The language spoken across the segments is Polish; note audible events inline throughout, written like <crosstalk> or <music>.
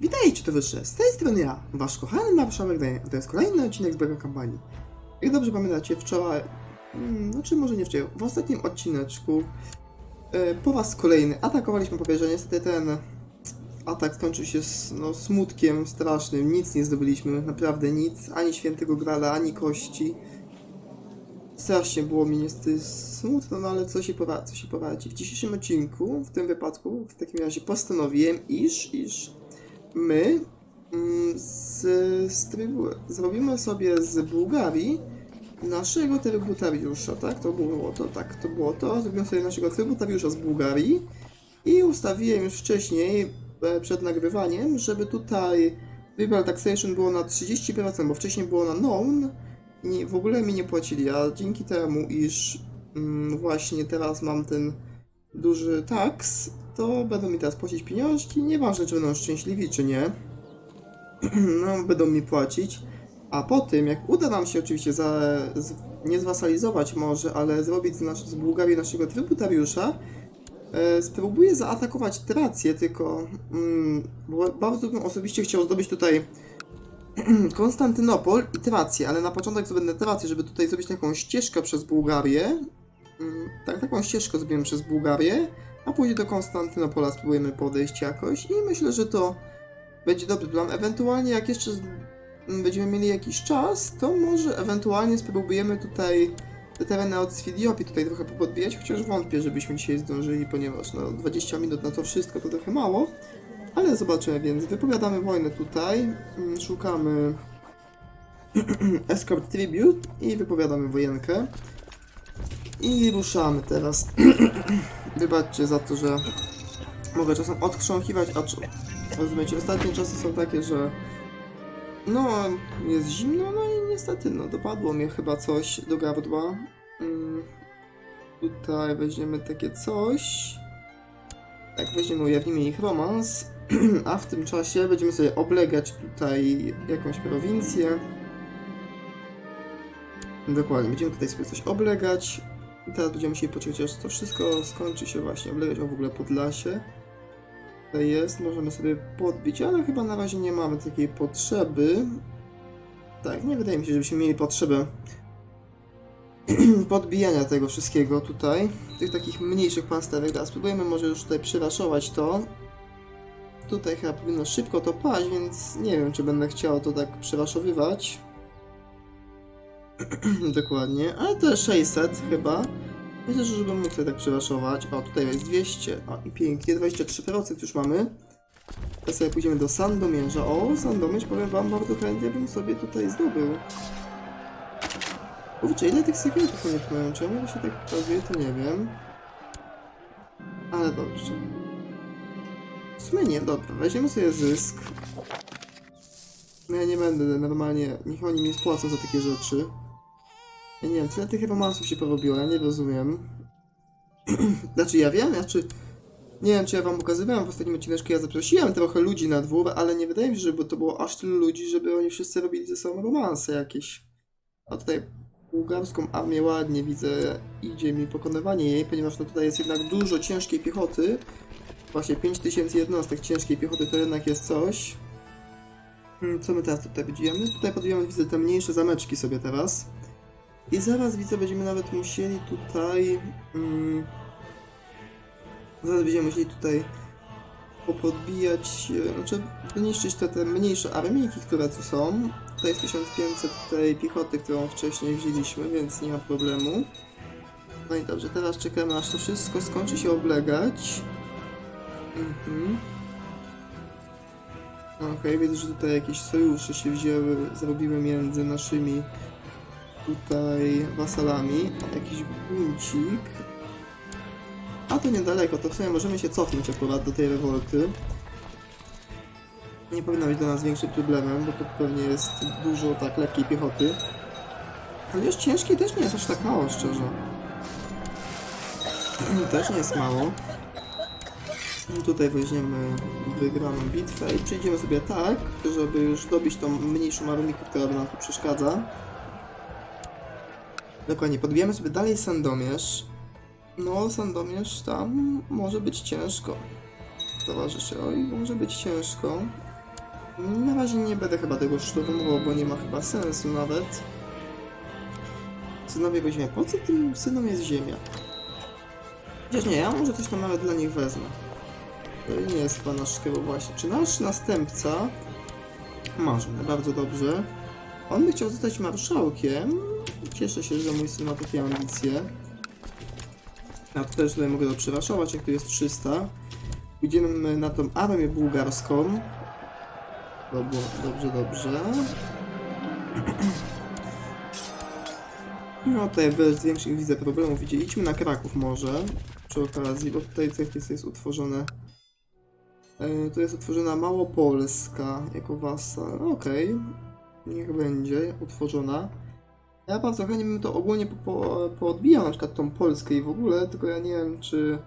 Witajcie towarzysze, z tej strony ja, wasz kochany marszałek Daniel, a to jest kolejny odcinek z Bego Kampanii. Jak dobrze pamiętacie, wczoraj, hmm, znaczy może nie wczoraj, w ostatnim odcineczku e, po was kolejny atakowaliśmy papieża, niestety ten atak skończył się z, no, smutkiem strasznym, nic nie zdobyliśmy, naprawdę nic, ani świętego grala, ani kości. Strasznie było mi niestety smutno, no ale co się, co się poradzi. W dzisiejszym odcinku, w tym wypadku, w takim razie postanowiłem, iż, iż my mm, z, z trybu, zrobimy sobie z Bułgarii naszego trybutariusza, tak? To było to, tak, to było to. Zrobimy sobie naszego trybutariusza z Bułgarii i ustawiłem już wcześniej, e, przed nagrywaniem, żeby tutaj Liberal Taxation było na 30%, bo wcześniej było na known i w ogóle mi nie płacili, a dzięki temu, iż mm, właśnie teraz mam ten duży tax, to będą mi teraz płacić pieniążki, nieważne czy będą szczęśliwi czy nie, <clears throat> no będą mi płacić, a po tym jak uda nam się oczywiście za, z, nie zwasalizować może, ale zrobić z, z Bułgarii naszego trybutariusza, e, spróbuję zaatakować Trację, tylko mm, bardzo bym osobiście chciał zdobyć tutaj <clears throat> Konstantynopol i Trację, ale na początek zdobędę Trację, żeby tutaj zrobić taką ścieżkę przez Bułgarię. Mm, Tak, taką ścieżkę zrobimy przez Bułgarię, a później do Konstantynopola spróbujemy podejść jakoś i myślę, że to będzie dobry plan. Ewentualnie jak jeszcze będziemy mieli jakiś czas, to może ewentualnie spróbujemy tutaj te tereny od Sfidiopii tutaj trochę podbijać, chociaż wątpię, żebyśmy dzisiaj zdążyli, ponieważ no 20 minut na to wszystko to trochę mało. Ale zobaczymy, więc wypowiadamy wojnę tutaj, mm, szukamy <clears throat> Escort Tribute i wypowiadamy wojenkę. I ruszamy teraz. <clears throat> Wybaczcie za to, że mogę czasem odchrząkiwać, a czy... Rozumiecie, ostatnie czasy są takie, że no, jest zimno, no i niestety, no, dopadło mnie chyba coś do gardła. Mm, tutaj weźmiemy takie coś. Tak, weźmiemy, ujawnimy ich romans, <clears throat> a w tym czasie będziemy sobie oblegać tutaj jakąś prowincję. Dokładnie, będziemy tutaj sobie coś oblegać. I teraz będziemy musieli poczekać, aż to wszystko skończy się właśnie, oblegać o w ogóle Podlasie. Tutaj jest, możemy sobie podbić, ale chyba na razie nie mamy takiej potrzeby. Tak, nie wydaje mi się, żebyśmy mieli potrzebę <clears throat> podbijania tego wszystkiego tutaj, tych takich mniejszych pasterek. Teraz spróbujemy może już tutaj przyraszować to. Tutaj chyba powinno szybko to paść, więc nie wiem, czy będę chciał to tak przyraszowywać. <clears throat> Dokładnie, ale to jest 600 chyba. Myślę, że żebym mógł sobie tak przyraszować. O, tutaj jest 200, o i pięknie, 23% już mamy. Teraz sobie pójdziemy do Sandomierza. O, Sandomierz, powiem wam, bardzo chętnie bym sobie tutaj zdobył. Kurczę, ile tych sekretów oni tu mają? Czemu się tak pokazuje, to nie wiem. Ale dobrze. W sumie nie, dobra, weźmiemy sobie zysk. No Ja nie będę normalnie, niech oni mi spłacą za takie rzeczy. Ja nie wiem, tyle tych romansów się porobiło, ja nie rozumiem. <clears throat> znaczy ja wiem, znaczy... Nie wiem, czy ja wam pokazywałem w ostatnim odcineczku, ja zaprosiłem trochę ludzi na dwór, ale nie wydaje mi się, żeby to było aż tylu ludzi, żeby oni wszyscy robili ze sobą romanse jakieś. A tutaj bułgarską armię ładnie widzę, idzie mi pokonywanie jej, ponieważ no tutaj jest jednak dużo ciężkiej piechoty. Właśnie 5000 jednostek ciężkiej piechoty to jednak jest coś. Hmm, Co my teraz tutaj widzimy? Tutaj podbijamy, widzę te mniejsze zameczki sobie teraz. I zaraz widzę, będziemy nawet musieli tutaj... Mm, zaraz będziemy musieli tutaj popodbijać, e, znaczy zniszczyć te, te mniejsze armijki, które tu są. Tutaj jest 1500 tej piechoty, którą wcześniej wzięliśmy, więc nie ma problemu. No i dobrze, teraz czekamy aż to wszystko skończy się oblegać. Mhm. Okej, widzę, że tutaj jakieś sojusze się wzięły, zrobiły między naszymi tutaj wasalami. Jakiś buncik. A to niedaleko, to w sumie możemy się cofnąć akurat do tej rewolty. Nie powinno być dla nas większym problemem, bo to pewnie jest dużo tak lekkiej piechoty. Chociaż ciężkiej też nie jest aż tak mało, szczerze. <clears throat> Też nie jest mało. Tutaj weźmiemy wygraną bitwę i przejdziemy sobie tak, żeby już dobić tą mniejszą armikę, która nam tu przeszkadza. Dokładnie, podbijamy sobie dalej Sandomierz. No, Sandomierz tam może być ciężko. Towarzysze, oj, może być ciężko. Na razie nie będę chyba tego szturmował, bo nie ma chyba sensu nawet. Synowie ziemia. Po co tym synom jest ziemia? Chociaż nie, ja może coś tam nawet dla nich wezmę. To nie jest nasz chyba właśnie. Czy nasz następca... Marzmy, bardzo dobrze. On by chciał zostać marszałkiem. Cieszę się, że mój syn ma takie ambicje. Ja to też tutaj mogę to przeraszować, jak tu jest 300. Pójdziemy na tą armię bułgarską. Dobrze, dobrze, dobrze. <clears throat> No tutaj bez większych widzę problemów. Idzie, idźmy na Kraków może. Przy okazji, bo tutaj coś jest, jest utworzone. E, tu jest utworzona Małopolska jako wasal. Okej. Niech będzie utworzona. Ja bardzo chętnie bym to ogólnie po, po, poodbijał, na przykład tą Polskę i w ogóle, tylko ja nie wiem czy...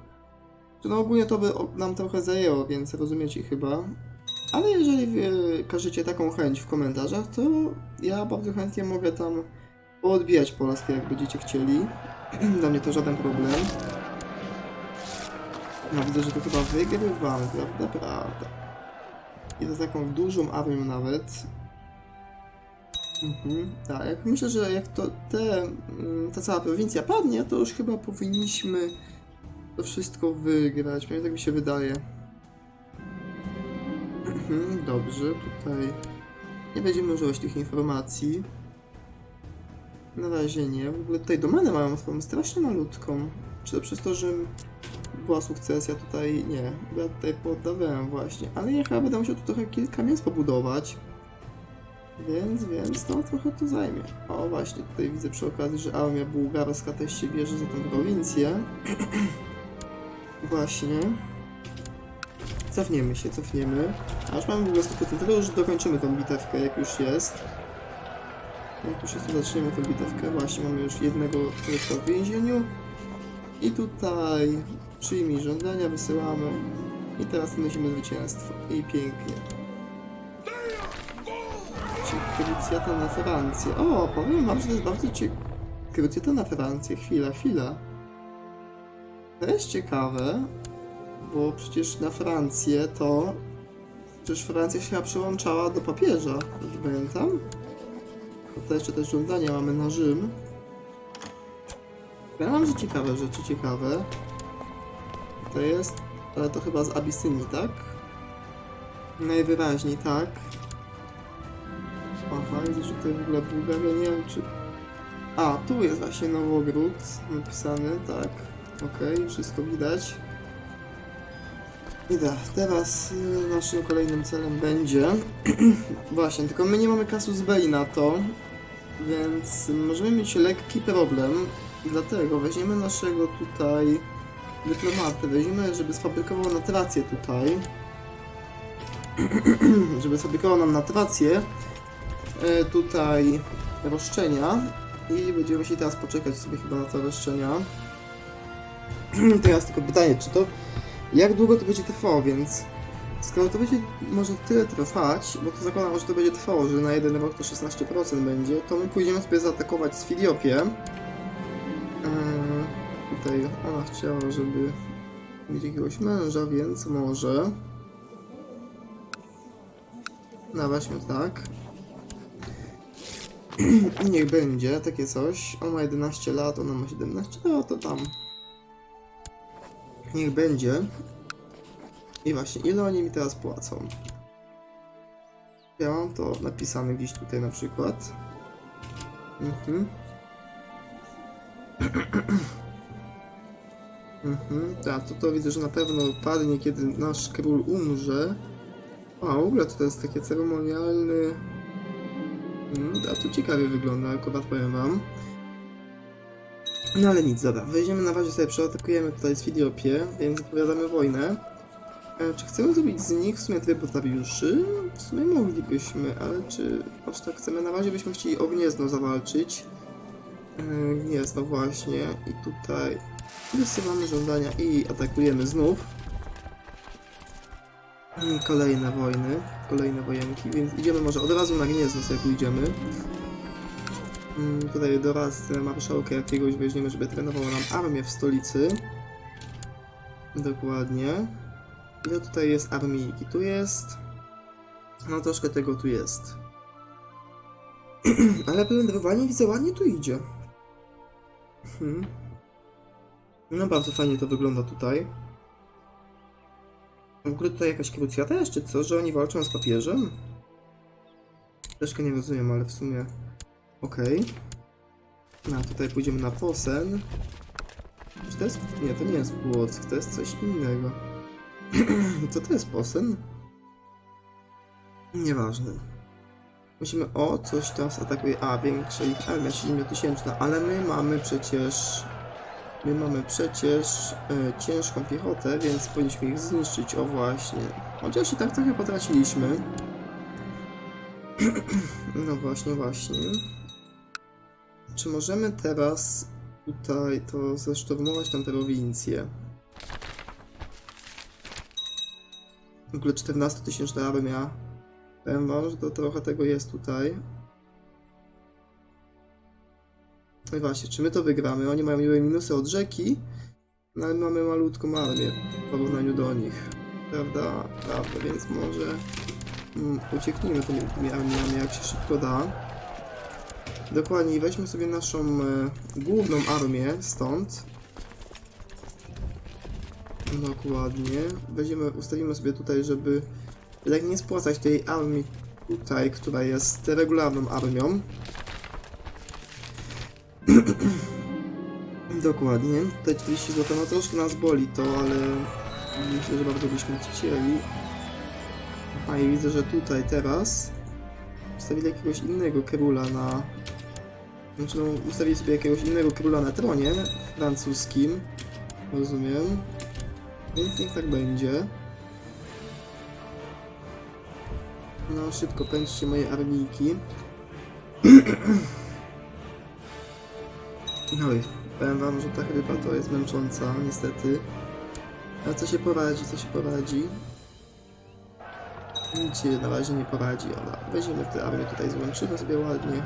Czy no ogólnie to by nam trochę zajęło, więc rozumiecie chyba. Ale jeżeli wy każecie taką chęć w komentarzach, to ja bardzo chętnie mogę tam poodbijać Polskę, jak będziecie chcieli. <clears throat> Dla mnie to żaden problem. No widzę, że to chyba wygrywamy, prawda? Prawda. I to z taką dużą armią nawet. Mhm, tak, myślę, że jak to te, mm, ta cała prowincja padnie, to już chyba powinniśmy to wszystko wygrać, przynajmniej tak mi się wydaje. Mhm, Dobrze, tutaj nie będziemy używać tych informacji. Na razie nie. W ogóle tutaj domenę mają swoją strasznie malutką. Czy to przez to, że była sukcesja tutaj? Nie. Ja tutaj poddawałem właśnie. Ale ja chyba będę musiał tu trochę kilka miast pobudować. Więc, więc to trochę to zajmie. O właśnie, tutaj widzę przy okazji, że armia bułgarska też się bierze za tę prowincję. <clears throat> właśnie. Cofniemy się, cofniemy. A już mamy w ogóle 100%, to już dokończymy tą bitewkę, jak już jest. Jak już jest, to zaczniemy tę bitewkę. Właśnie, mamy już jednego człowieka w więzieniu. I tutaj przyjmij żądania, wysyłamy. I teraz nosimy zwycięstwo. I pięknie. Krucjata na Francję. O, powiem wam, że to jest bardzo ciekawe. Krucjata na Francję. Chwila, chwila. To jest ciekawe, bo przecież na Francję to... Przecież Francja się przyłączała do papieża, już pamiętam. Tutaj jeszcze też żądania mamy na Rzym. Ja mam, że ciekawe rzeczy, ciekawe. To jest... Ale to chyba z Abysynii, tak? Najwyraźniej tak. Widzę, że tutaj w ogóle Bułgaria, nie wiem czy... A, tu jest właśnie Nowogród napisany, tak. Okej, wszystko widać. I tak, teraz y, naszym kolejnym celem będzie... <clears throat> Właśnie, tylko my nie mamy kasus belli na to, więc możemy mieć lekki problem. Dlatego weźmiemy naszego tutaj dyplomatę, weźmiemy, żeby sfabrykował natrację tutaj. <clears throat> żeby sfabrykował nam natrację. E, tutaj roszczenia. I będziemy musieli teraz poczekać sobie chyba na te roszczenia. <clears throat> teraz tylko pytanie, czy to... Jak długo to będzie trwało, więc... Skoro to będzie może tyle trwać, bo to zakładam, że to będzie trwało, że na jeden rok to 16% będzie, to my pójdziemy sobie zaatakować z Filiopię. Eee, tutaj ona chciała, żeby mieć jakiegoś męża, więc może. No właśnie tak. Niech będzie, takie coś. On ma 11 lat, ona ma 17, no to tam. Niech będzie. I właśnie, ile oni mi teraz płacą? Ja mam to napisane gdzieś tutaj na przykład. Mhm. <clears throat> Mhm, tak, to to widzę, że na pewno padnie, kiedy nasz król umrze. A, w ogóle to jest takie ceremonialny... Mm, a to ciekawie wygląda, akurat powiem wam. No ale nic, dobra, wejdziemy na razie sobie, przeatakujemy tutaj z Filiopię, więc odpowiadamy wojnę. E, czy chcemy zrobić z nich w sumie trybutariuszy? W sumie moglibyśmy, ale czy aż tak chcemy? Na razie byśmy chcieli o Gniezno zawalczyć. E, Gniezno właśnie i tutaj wysyłamy żądania i atakujemy znów. Kolejne wojny, kolejne wojenki, więc idziemy może od razu na Gniezno sobie pójdziemy. Mm, Tutaj doradcę marszałka jakiegoś weźmiemy, żeby trenował nam armię w stolicy. Dokładnie. Ile tutaj jest armijki? Tu jest No troszkę tego tu jest. <clears throat> Ale plędrowanie widzę ładnie tu idzie. Hmm. No bardzo fajnie to wygląda tutaj. W ogóle tutaj jakaś krucjata jeszcze, co? Że oni walczą z papieżem? Troszkę nie rozumiem, ale w sumie... Okej. No, a tutaj pójdziemy na Posen. Czy to jest... Nie, to nie jest Płock, to jest coś innego. <clears throat> Co to jest Posen? Nieważne. Musimy... O, coś tam atakuje. A, większa ich armia, 7000, ale my mamy przecież... My mamy przecież e, ciężką piechotę, więc powinniśmy ich zniszczyć. O właśnie. Chociaż i tak trochę potraciliśmy. <clears throat> No właśnie, właśnie. Czy możemy teraz tutaj to zesztormować tę prowincję? W ogóle 14 tysięczna armia. Powiem wam, że to trochę tego jest tutaj. No właśnie, czy my to wygramy? Oni mają miłe minusy od rzeki, no ale mamy malutką armię w porównaniu do nich. Prawda? Prawda, więc może mm, ucieknijmy tymi, armiami jak się szybko da. Dokładnie, weźmy sobie naszą e, główną armię stąd. Dokładnie. Weźmiemy, ustawimy sobie tutaj, żeby jednak nie spłacać tej armii tutaj, która jest regularną armią. <clears throat> Dokładnie. Tutaj 40 zł, no troszkę nas boli to, ale myślę, że bardzo byśmy chcieli. A i widzę, że tutaj teraz ustawili jakiegoś innego króla na... Znaczy no, ustawili sobie jakiegoś innego króla na tronie francuskim. Rozumiem. Więc niech tak będzie. No, szybko pędźcie moje armijki. <clears throat> No i powiem wam, że ta chyba to jest męcząca, niestety. Ale co się poradzi, co się poradzi. Nic się na razie nie poradzi, ale weźmiemy tę armię tutaj, złączymy sobie ładnie.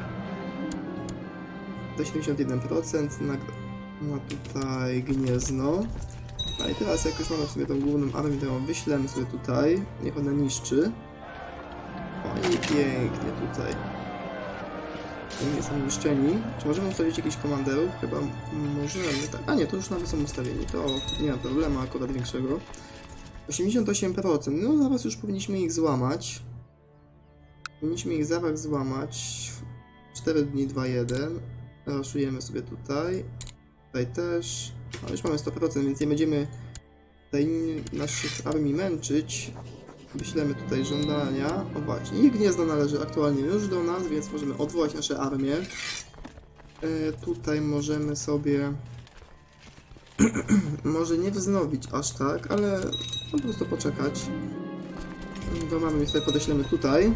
Do 71% na, na tutaj Gniezno. No i teraz jak już mamy sobie tą główną armię, to ją wyślemy sobie tutaj. Niech ona niszczy. O i pięknie tutaj. Oni są niszczeni. Czy możemy ustawić jakichś komanderów? Chyba możemy. Tak. A nie, to już nawet są ustawieni. To nie ma problemu akurat większego. 88%. No zaraz już powinniśmy ich złamać. Powinniśmy ich zaraz złamać. 4 dni 2-1. Raszujemy sobie tutaj. Tutaj też. No już mamy 100%, więc nie będziemy tutaj naszych armii męczyć. Wyślemy tutaj żądania. O właśnie, ich gniezdo należy aktualnie już do nas, więc możemy odwołać nasze armie. E, tutaj możemy sobie <clears throat> może nie wznowić aż tak, ale no, po prostu poczekać. Bo mamy tutaj podeślemy tutaj.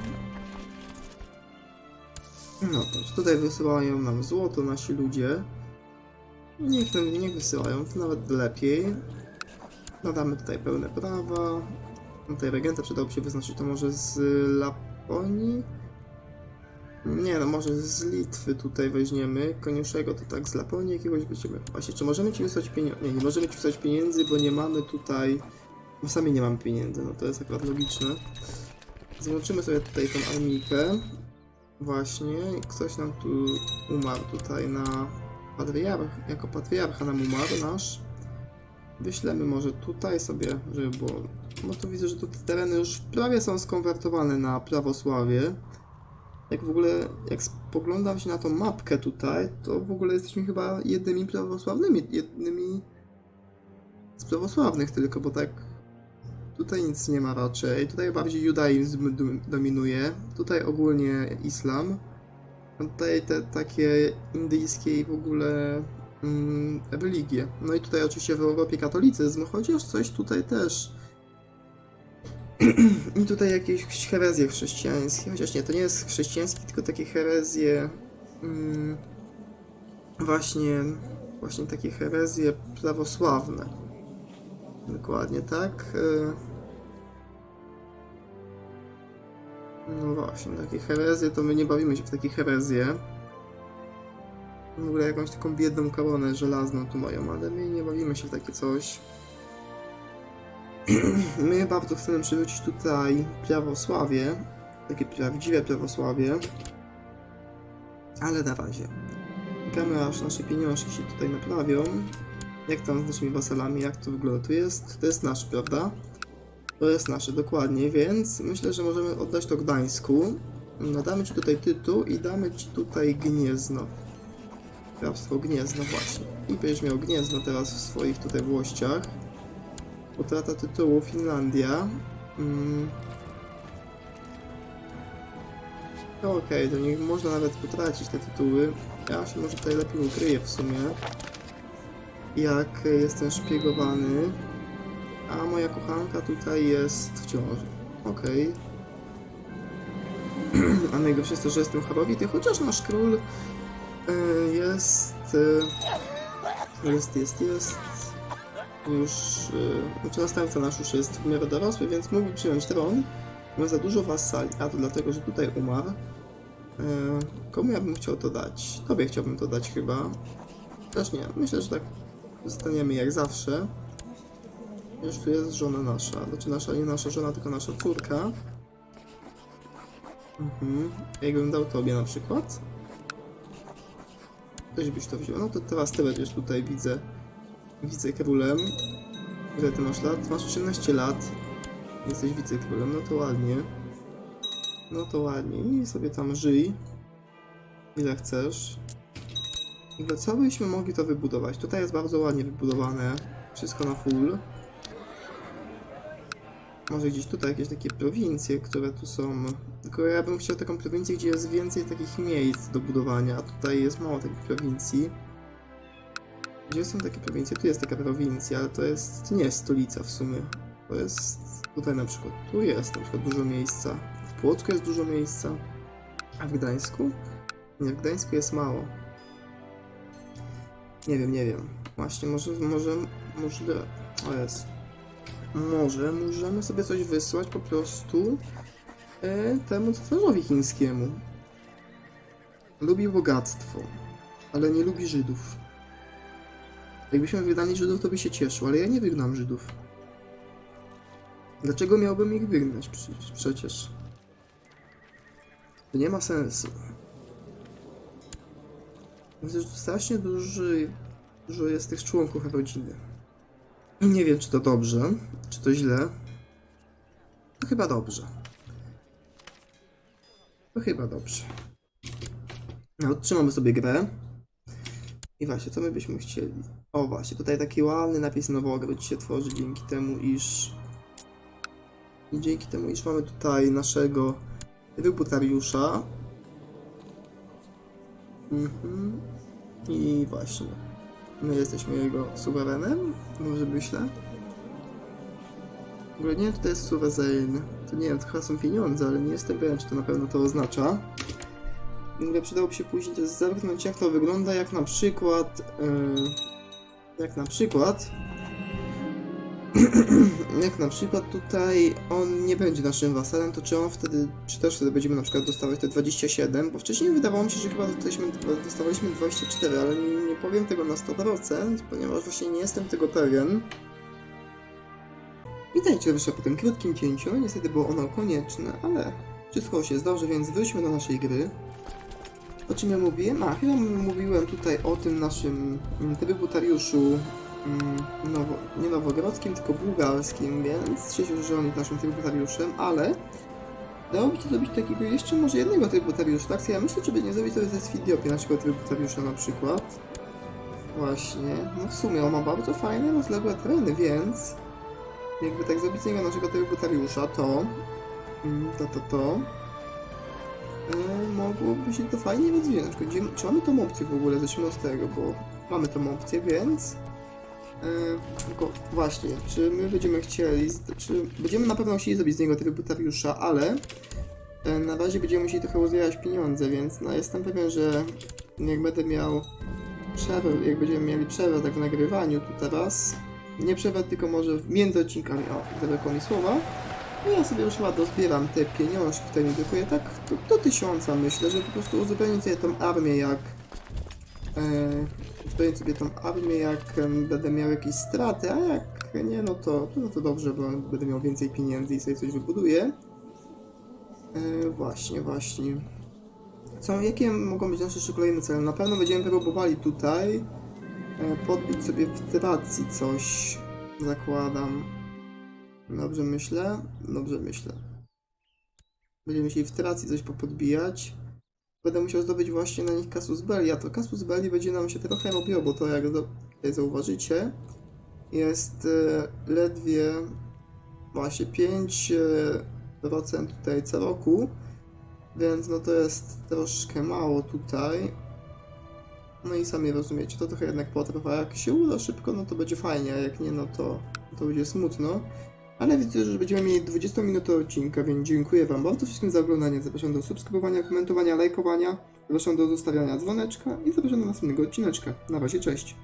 No to tutaj wysyłają nam złoto nasi ludzie. Niech, nam- niech wysyłają, to nawet lepiej. Nadamy tutaj pełne prawa. Tutaj regenta przydałoby się wyznaczyć to może z Laponii? Nie no, może z Litwy tutaj weźmiemy. Koniuszego to tak z Laponii jakiegoś weźmiemy. Właśnie, czy możemy ci wysłać pieniędzy? Nie, nie możemy ci wysłać pieniędzy, bo nie mamy tutaj... Bo sami nie mamy pieniędzy, no to jest akurat logiczne. Złączymy sobie tutaj tą armijkę. Właśnie, ktoś nam tu umarł tutaj na patriarch, jako patriarcha nam umarł nasz. Wyślemy może tutaj sobie, żeby było... Bo tu widzę, że tu te tereny już prawie są skonwertowane na prawosławie. Jak w ogóle, jak spoglądam się na tą mapkę tutaj, to w ogóle jesteśmy chyba jednymi prawosławnymi, jednymi z prawosławnych tylko, bo tak tutaj nic nie ma raczej. Tutaj bardziej judaizm dom- dominuje, tutaj ogólnie islam. A tutaj te takie indyjskie i w ogóle mm, religie. No i tutaj oczywiście w Europie katolicyzm, chociaż coś tutaj też. <clears throat> I tutaj jakieś herezje chrześcijańskie, chociaż nie, to nie jest chrześcijańskie, tylko takie herezje mm, właśnie, właśnie takie herezje prawosławne. Dokładnie tak. y. No właśnie, takie herezje, to my nie bawimy się w takie herezje. W ogóle jakąś taką biedną koronę żelazną tu mają, ale my nie bawimy się w takie coś. <clears throat> My bardzo chcemy przywrócić tutaj prawosławie, takie prawdziwe prawosławie. Ale na razie. Czekamy aż nasze pieniążki się tutaj naprawią. Jak tam z naszymi wasalami, jak to wygląda? To jest, to jest nasze, prawda? To jest nasze, dokładnie, więc myślę, że możemy oddać to Gdańsku. Nadamy Ci tutaj tytuł i damy Ci tutaj Gniezno. Hrabstwo Gniezno właśnie. I będziesz miał Gniezno teraz w swoich tutaj włościach. Utrata tytułu Finlandia. Mm. No Okej, to nie można nawet potracić te tytuły. Ja się może tutaj lepiej ukryję w sumie. Jak jestem szpiegowany. A moja kochanka tutaj jest w ciąży. Okej. <clears throat> A najgorsze jest to, że jestem chorowity, chociaż nasz król jest... e, Jest, jest, jest... Już... e, Znaczy następca nasz już jest w miarę dorosły, więc mógłby przyjąć tron. Ma za dużo wasali, a to dlatego, że tutaj umarł. E, Komu ja bym chciał to dać? Tobie chciałbym to dać chyba. Też nie, myślę, że tak zostaniemy jak zawsze. Już tu jest żona nasza. Znaczy nasza, nie nasza żona, tylko nasza córka. Mhm. Jakbym dał tobie na przykład. Ktoś byś to wziął. No to teraz ty będziesz tutaj, widzę. Widzę królem. Ile ty masz lat? Masz 13 lat. Jesteś wicekrólem, no to ładnie. No to ładnie. I sobie tam żyj. Ile chcesz. W ogóle co byśmy mogli to wybudować? Tutaj jest bardzo ładnie wybudowane. Wszystko na full. Może gdzieś tutaj jakieś takie prowincje, które tu są. Tylko ja bym chciał taką prowincję, gdzie jest więcej takich miejsc do budowania, a tutaj jest mało takich prowincji. Gdzie są takie prowincje? Tu jest taka prowincja, ale to jest. To nie jest stolica w sumie. To jest tutaj na przykład. Tu jest na przykład dużo miejsca. W Płocku jest dużo miejsca. A w Gdańsku? Nie, w Gdańsku jest mało. Nie wiem, nie wiem. Właśnie, może, może, może... O jest. Może możemy sobie coś wysłać po prostu e, temu cesarzowi chińskiemu. Lubi bogactwo, ale nie lubi Żydów. Jakbyśmy wygnali Żydów, to by się cieszył, ale ja nie wygnam Żydów. Dlaczego miałbym ich wygnać przecież? To nie ma sensu. Widzę, że strasznie duży, dużo jest tych członków rodziny. Nie wiem, czy to dobrze, czy to źle. To chyba dobrze. To chyba dobrze. No, odtrzymamy sobie grę. I właśnie, co my byśmy chcieli? O właśnie, tutaj taki ładny napis Nowogród się tworzy dzięki temu, iż... I dzięki temu, iż mamy tutaj naszego trybutariusza. Mhm. I właśnie. My jesteśmy jego suwerenem, dobrze myślę. W ogóle nie wiem, czy to jest suweren. To nie wiem, to chyba są pieniądze, ale nie jestem pewien, czy to na pewno to oznacza. W ogóle przydałoby się później też zerknąć, jak to wygląda, jak na przykład... Yy, jak na przykład... <clears throat> jak na przykład tutaj on nie będzie naszym wasalem, to czy on wtedy, czy też wtedy będziemy na przykład dostawać te 27, bo wcześniej wydawało mi się, że chyba dostawaliśmy 24, ale nie, nie powiem tego na 100%, ponieważ właśnie nie jestem tego pewien. Witajcie jeszcze po tym krótkim cięciu, niestety było ono konieczne, ale wszystko się zdarzy, więc wróćmy do naszej gry. O czym ja mówiłem? A, chyba mówiłem tutaj o tym naszym mm, trybutariuszu nowo, nie nowogrodzkim, tylko bułgarskim, więc cieszę, że on jest naszym trybutariuszem, ale dałoby się zrobić takiego jeszcze może jednego trybutariusza, tak? Ja myślę, żeby nie zrobić sobie ze Sfidiopie naszego trybutariusza na przykład. Właśnie, no w sumie on ma bardzo fajne, rozległe tereny, więc jakby tak zrobić z niego naszego trybutariusza, to mm, to, to, to e, mogłoby się to fajnie rozwijać. Na przykład, czy mamy tą opcję w ogóle? Zacznijmy od tego, bo mamy tą opcję, więc tylko właśnie, czy my będziemy chcieli, czy będziemy na pewno chcieli zrobić z niego trybutariusza, ale e, na razie będziemy musieli trochę rozwijać pieniądze, więc no, jestem pewien, że jak będę miał przerwę, jak będziemy mieli przerwę tak w nagrywaniu tu teraz, nie przerwę, tylko może między odcinkami, o, daleko mi słowa, no ja sobie już chyba dozbieram te pieniążki, które mi brakuje, tak do, do tysiąca myślę, że po prostu uzupełnić sobie tą armię jak... E, uzupełnić sobie tą armię jak będę miał jakieś straty, a jak nie, no to, no to dobrze, bo będę miał więcej pieniędzy i sobie coś wybuduję. E, właśnie, właśnie. Co, jakie mogą być nasze jeszcze kolejne cele? Na pewno będziemy próbowali tutaj e, podbić sobie w tracji coś. Zakładam. Dobrze myślę? Dobrze myślę. Będziemy musieli w tracji coś popodbijać. Będę musiał zdobyć właśnie na nich Casus Belli, a to Casus Belli będzie nam się trochę robiło, bo to jak zauważycie, jest e, ledwie właśnie 5% tutaj co roku, więc no to jest troszkę mało tutaj. No i sami rozumiecie, to trochę jednak potrwa. Jak się uda szybko, no to będzie fajnie, a jak nie, no to, to będzie smutno. Ale widzę, że będziemy mieli 20 minut odcinka, więc dziękuję Wam bardzo wszystkim za oglądanie. Zapraszam do subskrybowania, komentowania, lajkowania. Zapraszam do zostawiania dzwoneczka i zapraszam do następnego odcineczka. Na razie, cześć.